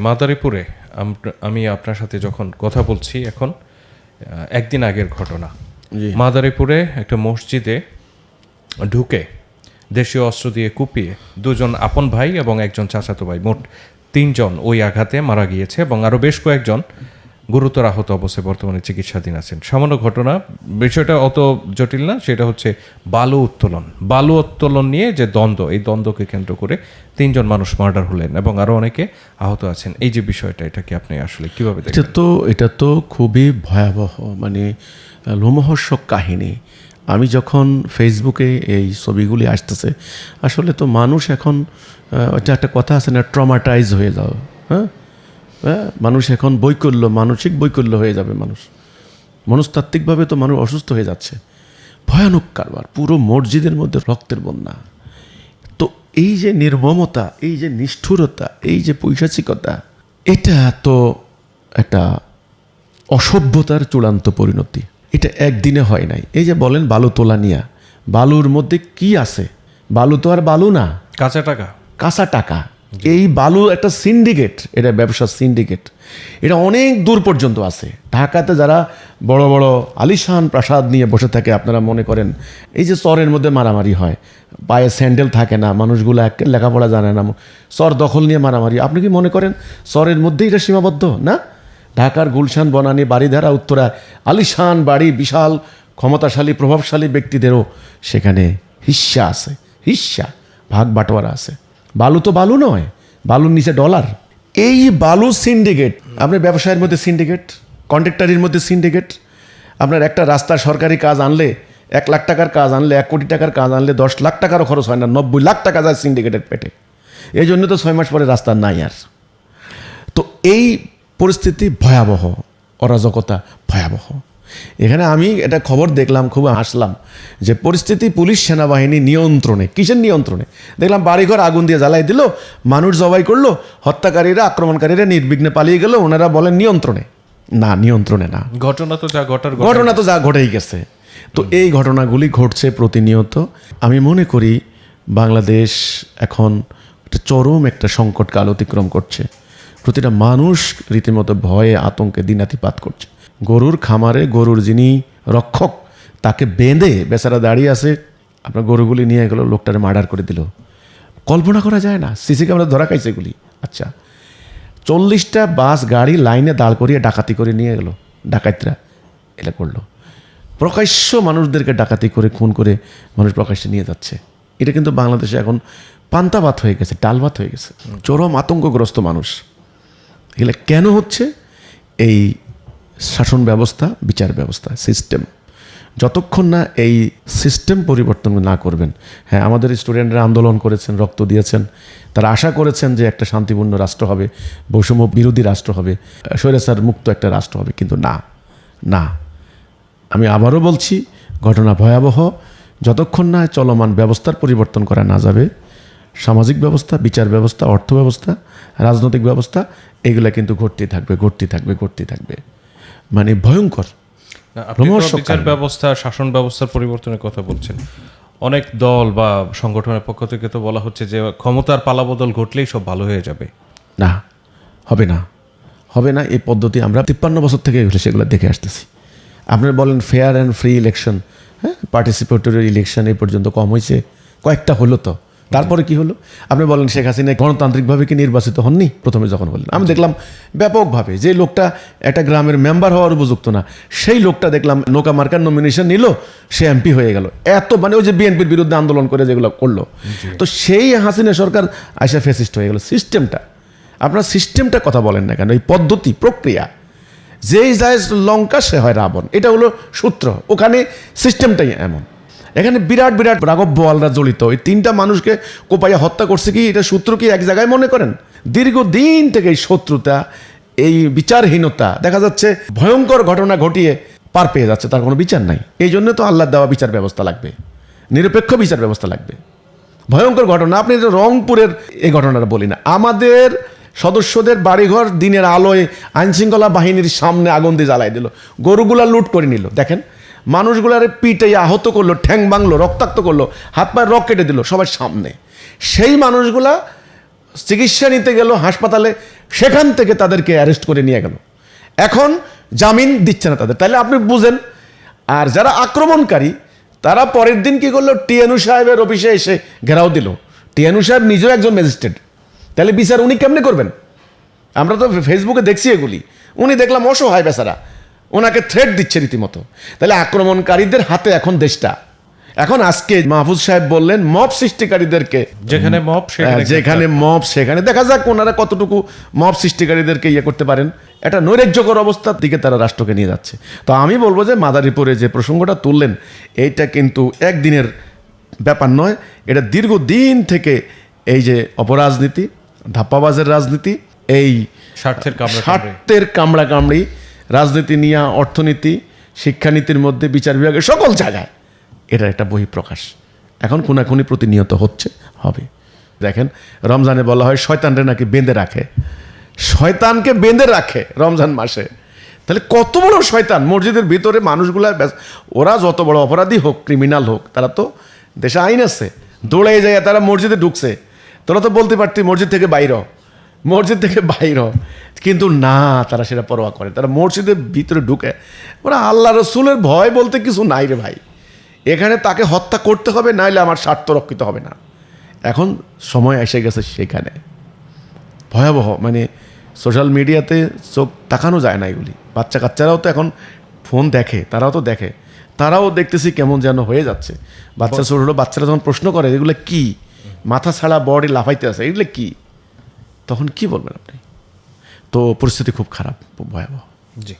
মাদারীপুরে আমি আপনার সাথে যখন কথা বলছি এখন একদিন আগের ঘটনা। মাদারীপুরে একটা মসজিদে ঢুকে দেশীয় অস্ত্র দিয়ে কুপিয়ে দুজন আপন ভাই এবং একজন চাচাতো ভাই মোট তিনজন ওই আঘাতে মারা গিয়েছে এবং আরও বেশ কয়েকজন গুরুতর আহত অবস্থায় বর্তমানে চিকিৎসাধীন আছেন। সামান্য ঘটনা বিষয়টা অত জটিল না সেটা হচ্ছে বালু উত্তোলন। বালু উত্তোলন নিয়ে যে দ্বন্দ্ব এই দ্বন্দ্বকে কেন্দ্র করে তিনজন মানুষ মার্ডার হলেন এবং আরও অনেকে আহত আছেন। এই যে বিষয়টা এটাকে আপনি আসলে কীভাবে এটা তো এটা তো খুবই ভয়াবহ মানে লোমহর্ষক কাহিনী। আমি যখন ফেসবুকে এই ছবিগুলি আসতেছে আসলে তো মানুষ এখন একটা কথা আছে না ট্রমাটাইজ হয়ে যাও হ্যাঁ? হ্যাঁ? মানুষ এখন বৈকল্য মানসিক বৈকল্য হয়ে যাবে মানুষ। মনস্তাত্ত্বিকভাবে তো মানুষ অসুস্থ হয়ে যাচ্ছে। ভয়ানক কারবার পুরো মসজিদের মধ্যে রক্তের বন্যা। তো এই যে নির্মমতা এই যে নিষ্ঠুরতা এই যে পৈশাচিকতা এটা তো একটা অসভ্যতার চূড়ান্ত পরিণতি। এটা একদিনে হয় নাই। এই যে বলেন বালু তোলা নিয়া বালুর মধ্যে কি আছে? বালু তো আর বালু না। কাঁচা টাকা। কাঁচা টাকা। এই বালু একটা সিন্ডিকেট এটা ব্যবসা সিন্ডিকেট এটা অনেক দূর পর্যন্ত আছে। ঢাকাতে যারা বড় বড় আলিশান প্রাসাদ নিয়ে বসে থাকে, আপনারা মনে করেন, এই যে চরের মধ্যে মারামারি হয়, পায়ে স্যান্ডেল থাকে না, মানুষগুলো এক লেখাপড়া জানে না, চর দখল নিয়ে মারামারি। আপনি কি মনে করেন, চরের মধ্যেই এটা সীমাবদ্ধ, না? ঢাকার গুলশান, বনানী বাড়িধারা উত্তরা, আলিশান বাড়ি বিশাল, ক্ষমতাশালী, প্রভাবশালী ব্যক্তিদেরও সেখানে হিস্যা আছে হিস্যা ভাগ বাটোয়ারা আছে। বালু তো বালু নয়, বালুর নিচে ডলার এই বালু সিন্ডিকেট আপনার ব্যবসায়ের মধ্যে সিন্ডিকেট কন্ট্রাক্টারির মধ্যে সিন্ডিকেট আপনার একটা রাস্তার সরকারি কাজ আনলে এক লাখ টাকার কাজ আনলে এক কোটি টাকার কাজ আনলে দশ লাখ টাকারও খরচ হয় না, নব্বই লাখ টাকা যায় সিন্ডিকেটের পেটে। এই জন্য তো ছয় মাস পরে রাস্তা নাই আর। তো এই পরিস্থিতি ভয়াবহ, অরাজকতা ভয়াবহ। এখানে আমি এটা খবর দেখলাম খুব হাসলাম যে পরিস্থিতি পুলিশ সেনাবাহিনী নিয়ন্ত্রণে কিসের নিয়ন্ত্রণে? দেখলাম বাড়িঘর আগুন দিয়ে জ্বালাই দিল মানুষ জবাই করল হত্যাকারীরা আক্রমণকারীরা নির্বিঘ্নে পালিয়ে গেল ওনারা বলেন নিয়ন্ত্রণে। না নিয়ন্ত্রণে না। ঘটনা তো যা ঘটার ঘটনা। তো যা ঘটেই গেছে। তো এই ঘটনাগুলি ঘটছে প্রতিনিয়ত। আমি মনে করি বাংলাদেশ এখন একটা চরম একটা সংকটকাল অতিক্রম করছে। প্রতিটা মানুষ রীতিমতো ভয়ে আতঙ্কে দিনাতিপাত করছে। গরুর খামারে গরুর যিনি রক্ষক, তাকে বেঁধে বেচারা দাঁড়িয়ে আছে, আপনার গরুগুলি নিয়ে গেলো, লোকটারে মার্ডার করে দিল। কল্পনা করা যায় না, সিসি ক্যামেরা ধরা খাইছে এগুলি। আচ্ছা চল্লিশটা বাস গাড়ি লাইনে দাঁড় করিয়ে ডাকাতি করে নিয়ে গেল, ডাকাতরা এটা করল। প্রকাশ্য মানুষদেরকে ডাকাতি করে, খুন করে মানুষ প্রকাশ্যে নিয়ে যাচ্ছে। এটা কিন্তু বাংলাদেশে এখন পান্তাভাত হয়ে গেছে ডালভাত হয়ে গেছে। চরম আতঙ্কগ্রস্ত মানুষ। এগুলো কেন হচ্ছে? এই শাসন ব্যবস্থা, বিচার ব্যবস্থা সিস্টেম যতক্ষণ না এই সিস্টেম পরিবর্তন না করবেন হ্যাঁ আমাদের স্টুডেন্টরা আন্দোলন করেছেন, রক্ত দিয়েছেন, তারা আশা করেছেন যে একটা শান্তিপূর্ণ রাষ্ট্র হবে, বৈষম্য বিরোধী রাষ্ট্র হবে, স্বৈরাচার মুক্ত একটা রাষ্ট্র হবে, কিন্তু না না। আমি আবারও বলছি, ঘটনা ভয়াবহ, যতক্ষণ না চলমান ব্যবস্থার পরিবর্তন করা না যাবে, সামাজিক ব্যবস্থা, বিচার ব্যবস্থা, অর্থ ব্যবস্থা, রাজনৈতিক ব্যবস্থা, এগুলো কিন্তু ঘটতেই থাকবে ঘটতেই থাকবে ঘটতেই থাকবে। মানে ভয়ঙ্কর। বিচার ব্যবস্থা শাসন ব্যবস্থার পরিবর্তনের কথা বলছেন। অনেক দল বা সংগঠনের পক্ষ থেকে তো বলা হচ্ছে যে ক্ষমতার পালাবদল ঘটলেই সব ভালো হয়ে যাবে। না হবে না। হবে না এই পদ্ধতি আমরা তিপ্পান্ন বছর থেকে সেগুলো দেখে আসতেছি। আপনারা বলেন ফেয়ার অ্যান্ড ফ্রি ইলেকশন হ্যাঁ? পার্টিসিপেটরি ইলেকশন এই পর্যন্ত কম হয়েছে কয়েকটা হলো তো। তারপরে কি হলো? আপনি বলেন শেখ হাসিনা গণতান্ত্রিকভাবে কি নির্বাচিত হননি? প্রথমে যখন বললেন আমি দেখলাম ব্যাপকভাবে যে লোকটা একটা গ্রামের মেম্বার হওয়ার উপযুক্ত না সেই লোকটা দেখলাম নৌকা মার্কার নমিনেশন নিল সে এমপি হয়ে গেল। এত মানে ওই যে বিএনপির বিরুদ্ধে আন্দোলন করে যেগুলো করল। তো সেই হাসিনা সরকার আইসা ফেসিস্ট হয়ে গেল। সিস্টেমটা আপনার সিস্টেমটা কথা বলেন না কেন? এই পদ্ধতি প্রক্রিয়া যেই যায় লঙ্কা সে হয় রাবণ। এটা হলো সূত্র। ওখানে সিস্টেমটাই এমন। এখানে বিরাট বিরাট রাঘব বোয়ালরা জড়িত। এই তিনটা মানুষকে কোপাইয়া হত্যা করছে কি? এটা সূত্র কি এক জায়গায় মনে করেন? দীর্ঘদিন থেকে এই শত্রুতা, এই বিচারহীনতা দেখা যাচ্ছে ভয়ঙ্কর ঘটনা ঘটিয়ে পার পেয়ে যাচ্ছে, তার কোনো বিচার নাই। এই জন্য তো আল্লাহ দেওয়া বিচার ব্যবস্থা লাগবে। নিরপেক্ষ বিচার ব্যবস্থা লাগবে। ভয়ঙ্কর ঘটনা, আপনি রংপুরের এই ঘটনাটা বলি না, আমাদের সদস্যদের বাড়িঘর দিনের আলোয় আইনশৃঙ্খলা বাহিনীর সামনে আগুন দিয়ে জ্বালাই দিল। গরুগুলা লুট করে নিল। দেখেন মানুষগুলার পিঠে আহত করল, ঠ্যাং ভাঙলো, রক্তাক্ত করল, হাত পায়ে রক কেটে দিল সবার সামনে। সেই মানুষগুলা চিকিৎসা নিতে গেল হাসপাতালে, সেখান থেকে তাদেরকে অ্যারেস্ট করে নিয়ে গেল। এখন জামিন দিচ্ছে না তাদের। তাহলে আপনি বুঝেন, আর যারা আক্রমণকারী, তারা পরের দিন কি করল? টিএনু সাহেবের অফিসে এসে ঘেরাও দিল। টিএনু সাহেব নিজেও একজন ম্যাজিস্ট্রেট। তাহলে বিচার উনি কেমনে করবেন? আমরা তো ফেসবুকে দেখছি এগুলি। উনি দেখলাম অসহায় বেচারা। ওনাকে থ্রেট দিচ্ছে রীতিমতো। তাহলে আক্রমণকারীদের হাতে এখন দেশটা। এখন আজকে মাহফুজ সাহেব বললেন মব সৃষ্টিকারীদেরকে যেখানে মব যেখানে মব সেখানে। দেখা যাক ওনারা কতটুকু মব সৃষ্টিকারীদেরকে ইয়ে করতে পারেন। একটা নৈরাজ্যকর অবস্থার দিকে তারা রাষ্ট্রকে নিয়ে যাচ্ছে। তো আমি বলব যে মাদারীপুরে যে প্রসঙ্গটা তুললেন এইটা কিন্তু একদিনের ব্যাপার নয়। এটা দীর্ঘদিন থেকে এই যে অপরাজনীতি ধাপ্পাবাজের রাজনীতি এই স্বার্থের কামড়ে। স্বার্থের কামড়া কামড়ি রাজনীতি নিয়ে, অর্থনীতি, শিক্ষানীতির মধ্যে বিচার বিভাগের সকল জায়গায় এটা একটা বহিঃপ্রকাশ। এখন খুনাখুনি প্রতিনিয়ত হচ্ছে, হবে। দেখেন, রমজানে বলা হয় শয়তানরে নাকি বেঁধে রাখে। শয়তানকে বেঁধে রাখে রমজান মাসে। তাহলে কত বড় শয়তান? মসজিদের ভিতরে মানুষগুলা ওরা যত বড় অপরাধী হোক ক্রিমিনাল হোক, তারা তো দেশে আইন আছে। দৌড়ে যায় তারা মসজিদে ঢুকছে। তোরা তো বলতে পারতি মসজিদ থেকে বাইর। মসজিদ থেকে বাইর হ। কিন্তু না, তারা সেটা পরোয়া করে। তারা মসজিদের ভিতরে ঢুকে, ওরা আল্লাহ রসুলের ভয় বলতে কিছু নাই রে ভাই। এখানে তাকে হত্যা করতে হবে, নাইলে আমার স্বার্থ রক্ষিত হবে না। এখন সময় এসে গেছে সেখানে। ভয়াবহ মানে সোশ্যাল মিডিয়াতে চোখ তাকানো যায় না এগুলি। বাচ্চা কাচ্চারাও তো এখন ফোন দেখে, তারাও তো দেখে। তারাও দেখতেছি কেমন যেন হয়ে যাচ্ছে। বাচ্চা ছোট ছোট বাচ্চারা যখন প্রশ্ন করে, এগুলো কি? মাথা ছাড়া বডি লাফাইতে আছে, এগুলো কি? তখন কি বলবেন আপনি? তো পরিস্থিতি খুব খারাপ ভয়াবহ। জি।